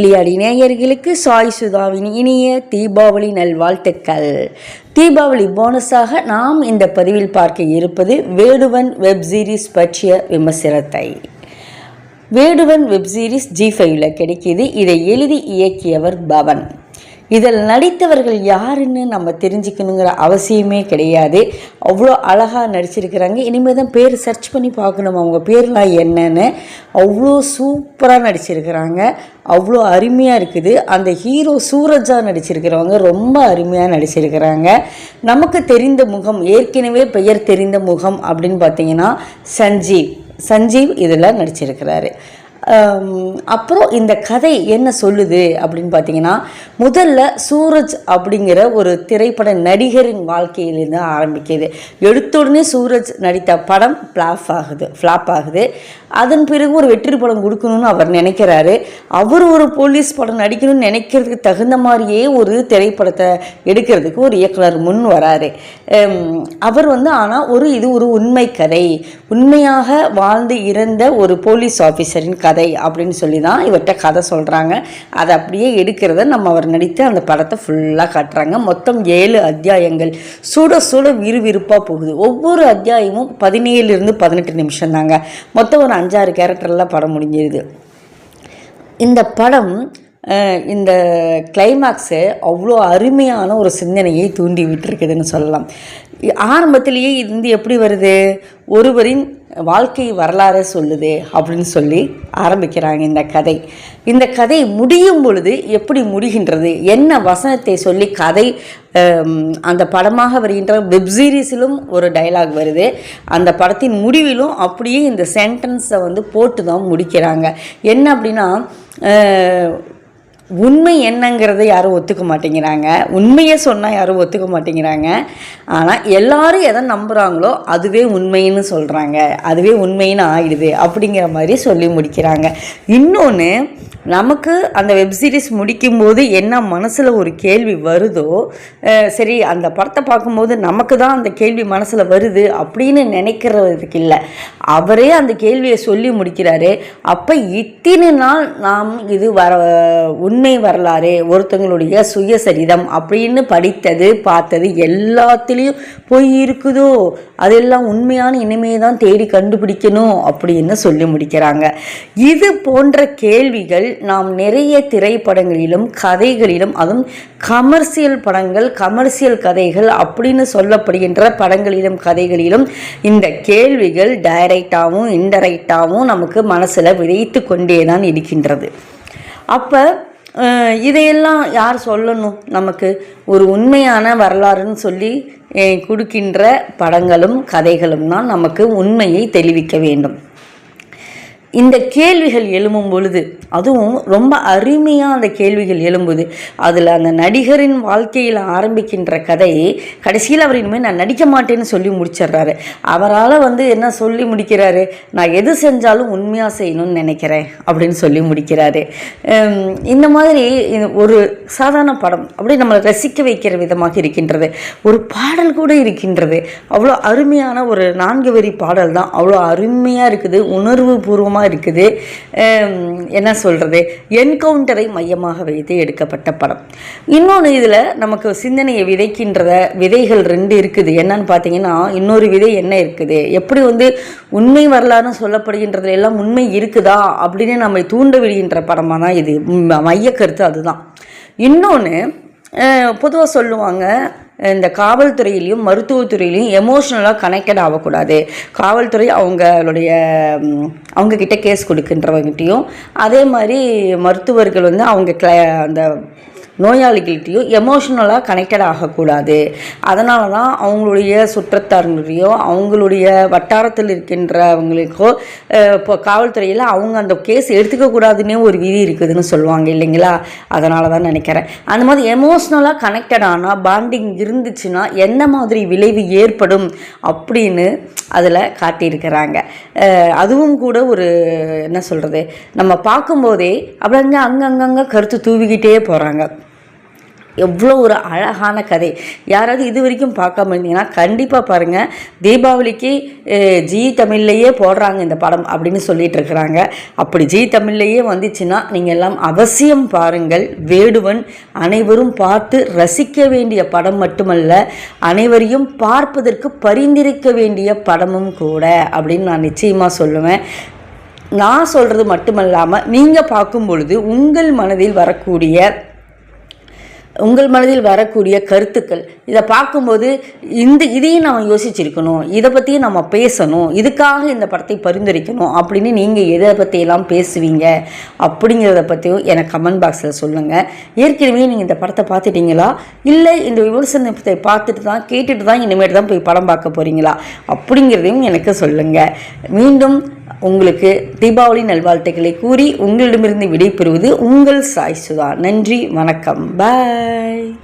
கிளியாடி நேயர்களுக்கு சாய் சுதாவின் இனிய தீபாவளி நல்வாழ்த்துக்கள். தீபாவளி போனஸாக நாம் இந்த பதிவில் பார்க்க இருப்பது வேடுவன் வெப் சீரிஸ் பற்றிய விமர்சனத்தை. வேடுவன் வெப் சீரிஸ் ஜி ஃபைவ்ல கிடைக்கிது. இதை எழுதி இயக்கியவர் பவன். இதில் நடித்தவர்கள் யாருன்னு நம்ம தெரிஞ்சுக்கணுங்கிற அவசியமே கிடையாது. அவ்வளோ அழகாக நடிச்சிருக்கிறாங்க. இனிமேல் தான் பேர் சர்ச் பண்ணி பார்க்கணும் அவங்க பேர்லாம் என்னன்னு. அவ்வளோ சூப்பராக நடிச்சிருக்கிறாங்க. அவ்வளோ அருமையாக இருக்குது. அந்த ஹீரோ சூரஜா நடிச்சிருக்கிறவங்க ரொம்ப அருமையாக நடிச்சிருக்கிறாங்க. நமக்கு தெரிந்த முகம் ஏற்கனவே பெயர் தெரிந்த முகம் அப்படின்னு பார்த்தீங்கன்னா சஞ்சீவ். சஞ்சீவ் இதில் நடிச்சிருக்கிறாரு. அப்புறம் இந்த கதை என்ன சொல்லுது அப்படின்னு பார்த்தீங்கன்னா முதல்ல சூரஜ் அப்படிங்கிற ஒரு திரைப்பட நடிகரின் வாழ்க்கையிலேருந்து ஆரம்பிக்குது. எடுத்த உடனே சூரஜ் நடித்த படம் ஃப்ளாப் ஆகுது ஃப்ளாப் ஆகுது. அதன் பிறகு ஒரு வெற்றி படம் கொடுக்கணும்னு அவர் நினைக்கிறாரு. அவர் ஒரு போலீஸ் படம் நடிக்கணும்னு நினைக்கிறதுக்கு தகுந்த மாதிரியே ஒரு திரைப்படத்தை எடுக்கிறதுக்கு ஒரு இயக்குனர் முன் வராரு. அவர் வந்து ஆனால் ஒரு இது ஒரு உண்மை கதை. உண்மையாக வாழ்ந்து இறந்த ஒரு போலீஸ் ஆஃபீஸரின் கதை. கதை அப்படின்னு சொல்லி தான் இவர்கிட்ட கதை சொல்கிறாங்க அதை அப்படியே எடுக்கிறத நம்ம அவர் நடித்து அந்த படத்தை ஃபுல்லாக காட்டுறாங்க. மொத்தம் ஏழு அத்தியாயங்கள். சுட சுட விறுவிறுப்பாக போகுது. ஒவ்வொரு அத்தியாயமும் பதினேழுலேருந்து பதினெட்டு நிமிஷம் தாங்க மொத்தம் ஒரு அஞ்சாறு கேரக்டர்லாம் படம் முடிஞ்சிருது. இந்த படம் இந்த கிளைமாக்ஸு அவ்வளோ அருமையான ஒரு சிந்தனையை தூண்டி விட்டுருக்குதுன்னு சொல்லலாம். ஆரம்பத்திலேயே இது வந்து எப்படி வருது? ஒருவரின் வாழ்க்கை வரலாறு சொல்லுது அப்படின்னு சொல்லி ஆரம்பிக்கிறாங்க இந்த கதை. இந்த கதை முடியும் பொழுது எப்படி முடிகின்றது? என்ன வசனத்தை சொல்லி கதை அந்த படமாக வருகின்ற வெப் சீரிஸிலும் ஒரு டயலாக் வருது. அந்த படத்தின் முடிவிலும் அப்படியே இந்த சென்டென்ஸை வந்து போட்டு தான் முடிக்கிறாங்க. என்ன அப்படின்னா உண்மை என்னங்கிறத யாரும் ஒத்துக்க மாட்டேங்கிறாங்க. உண்மையை சொன்னால் யாரும் ஒத்துக்க மாட்டேங்கிறாங்க. ஆனால் எல்லாரும் எதை நம்புகிறாங்களோ அதுவே உண்மைன்னு சொல்கிறாங்க அதுவே உண்மைன்னு ஆயிடுது அப்படிங்கிற மாதிரி சொல்லி முடிக்கிறாங்க. இன்னொன்று நமக்கு அந்த வெப் சீரிஸ் முடிக்கும்போது என்ன மனசில் ஒரு கேள்வி வருதோ சரி அந்த படத்தை பார்க்கும்போது நமக்கு தான் அந்த கேள்வி மனசில் வருது அப்படின்னு நினைக்கிறதுக்கு இல்லை. அவரே அந்த கேள்வியை சொல்லி முடிக்கிறாரு. அப்போ இத்தனை நாள் நாம் இது வர உண்மை உண்மை வரலாறு ஒருத்தங்களுடைய சுயசரிதம் அப்படின்னு படித்தது பார்த்தது எல்லாத்துலேயும் பொய் இருக்குதோ? அதெல்லாம் உண்மையான இனிமையை தான் தேடி கண்டுபிடிக்கணும் அப்படின்னு சொல்லி முடிக்கிறாங்க. இது போன்ற கேள்விகள் நாம் நிறைய திரைப்படங்களிலும் கதைகளிலும் அதுவும் கமர்சியல் படங்கள் கமர்சியல் கதைகள் அப்படின்னு சொல்லப்படுகின்ற படங்களிலும் கதைகளிலும் இந்த கேள்விகள் டைரக்டாகவும் இன்டைரக்டாகவும் நமக்கு மனசில் விதைத்து கொண்டே தான் இருக்கின்றது. அப்போ இதையெல்லாம் யார் சொல்லணும்? நமக்கு ஒரு உண்மையான வரலாறுன்னு சொல்லி கொடுக்கின்ற படங்களும் கதைகளும் தான் நமக்கு உண்மையை தெளிவிக்க வேண்டும். இந்த கேள்விகள் எழும்பும் பொழுது அதுவும் ரொம்ப அருமையாக அந்த கேள்விகள் எழும்புது. அதில் அந்த நடிகரின் வாழ்க்கையில் ஆரம்பிக்கின்ற கதை கடைசியில் அவர் இனிமேல் நான் நடிக்க மாட்டேன்னு சொல்லி முடிச்சிடுறாரு. அவரால் வந்து என்ன சொல்லி முடிக்கிறாரு? நான் எது செஞ்சாலும் உண்மையாக செய்யணும்னு நினைக்கிறேன் அப்படின்னு சொல்லி முடிக்கிறாரு. இந்த மாதிரி ஒரு சாதாரண படம் அப்படியே நம்மளை ரசிக்க வைக்கிற விதமாக இருக்கின்றது. ஒரு பாடல் கூட இருக்கின்றது. அவ்வளோ அருமையான ஒரு நான்கு வரி பாடல் தான். அவ்வளோ அருமையாக இருக்குது. உணர்வு பூர்வமாக இருக்குது. என்ன சொல்கிறது என்கவுண்டரை மையமாக வைத்து எடுக்கப்பட்ட படம். இன்னொன்று இதில் நமக்கு சிந்தனையை விதைக்கின்றத விதைகள் ரெண்டு இருக்குது. என்னன்னு பார்த்தீங்கன்னா இன்னொரு விதை என்ன இருக்குது? எப்படி வந்து உண்மை வரலாறுன்னு சொல்லப்படுகின்றதுல எல்லாம் உண்மை இருக்குதா? அப்படின்னு நம்மை தூண்ட விடுகின்ற படமாக தான் இது. ம், மையக்கருத்து அதுதான். இன்னொன்று பொதுவாக சொல்லுவாங்க இந்த காவல்துறையிலையும் மருத்துவத்துறையிலையும் எமோஷ்னலாக கனெக்டட் ஆகக்கூடாது. காவல்துறை அவங்களுடைய அவங்கக்கிட்ட கேஸ் கொடுக்கின்றவங்ககிட்டையும் அதே மாதிரி மருத்துவர்கள் வந்து அவங்க கிள அந்த நோயாளிகள்கிட்டையும் எமோஷ்னலாக கனெக்டட் ஆகக்கூடாது. அதனால தான் அவங்களுடைய சுற்றத்தாருங்களையோ அவங்களுடைய வட்டாரத்தில் இருக்கின்றவங்களுக்கோ இப்போ காவல்துறையில் அவங்க அந்த கேஸ் எடுத்துக்கக்கூடாதுன்னே ஒரு விதி இருக்குதுன்னு சொல்லுவாங்க இல்லைங்களா? அதனால தான் நினைக்கிறேன். அந்த மாதிரி எமோஷ்னலாக கனெக்டட் ஆனால் பாண்டிங் இருந்துச்சுன்னா என்ன மாதிரி விளைவு ஏற்படும் அப்படின்னு அதில் காட்டியிருக்கிறாங்க. அதுவும் கூட ஒரு என்ன சொல்கிறது நம்ம பார்க்கும்போதே அப்படிங்க அங்கங்கங்கே கருத்து தூவிக்கிட்டே போகிறாங்க எவ்வளோ ஒரு அழகான கதை. யாராவது இது வரைக்கும் பார்க்காம இருந்தீங்கன்னா கண்டிப்பாக பாருங்கள் தீபாவளிக்கு ஜி தமிழ்லையே போடுறாங்க இந்த படம் அப்படின்னு சொல்லிட்டு இருக்கிறாங்க. அப்படி ஜி தமிழ்லையே வந்துச்சுன்னா நீங்கள் எல்லாம் அவசியம் பாருங்கள். வேடுவன் அனைவரும் பார்த்து ரசிக்க வேண்டிய படம் மட்டுமல்ல அனைவரையும் பார்ப்பதற்கு பரிந்துரைக்க வேண்டிய படமும் கூட அப்படின்னு நான் நிச்சயமாக சொல்லுவேன். நான் சொல்கிறது மட்டுமல்லாமல் நீங்கள் பார்க்கும் பொழுது உங்கள் மனதில் வரக்கூடிய உங்கள் மனதில் வரக்கூடிய கருத்துக்கள். இதை பார்க்கும்போது இந்த இதையும் நம்ம யோசிச்சிருக்கணும். இதை பற்றியும் நம்ம பேசணும். இதுக்காக இந்த படத்தை பரிந்துரைக்கணும். அப்படின்னு நீங்கள் எதை பற்றியெல்லாம் பேசுவீங்க? அப்படிங்கிறத பற்றியும் எனக்கு கமெண்ட் பாக்ஸில் சொல்லுங்கள் ஏற்கனவே நீங்கள் இந்த படத்தை பார்த்துட்டீங்களா? இல்லை இந்த விமர்சனத்தை பார்த்துட்டு தான் கேட்டுட்டு தான் இனிமேட்டு தான் போய் படம் பார்க்க போகிறீங்களா அப்படிங்கிறதையும் எனக்கு சொல்லுங்கள் மீண்டும் உங்களுக்கு தீபாவளி நல்வாழ்த்துக்களை கூறி உங்களிடமிருந்து விடைபெறுவது உங்கள் சாய் சுதா. நன்றி வணக்கம். பாய்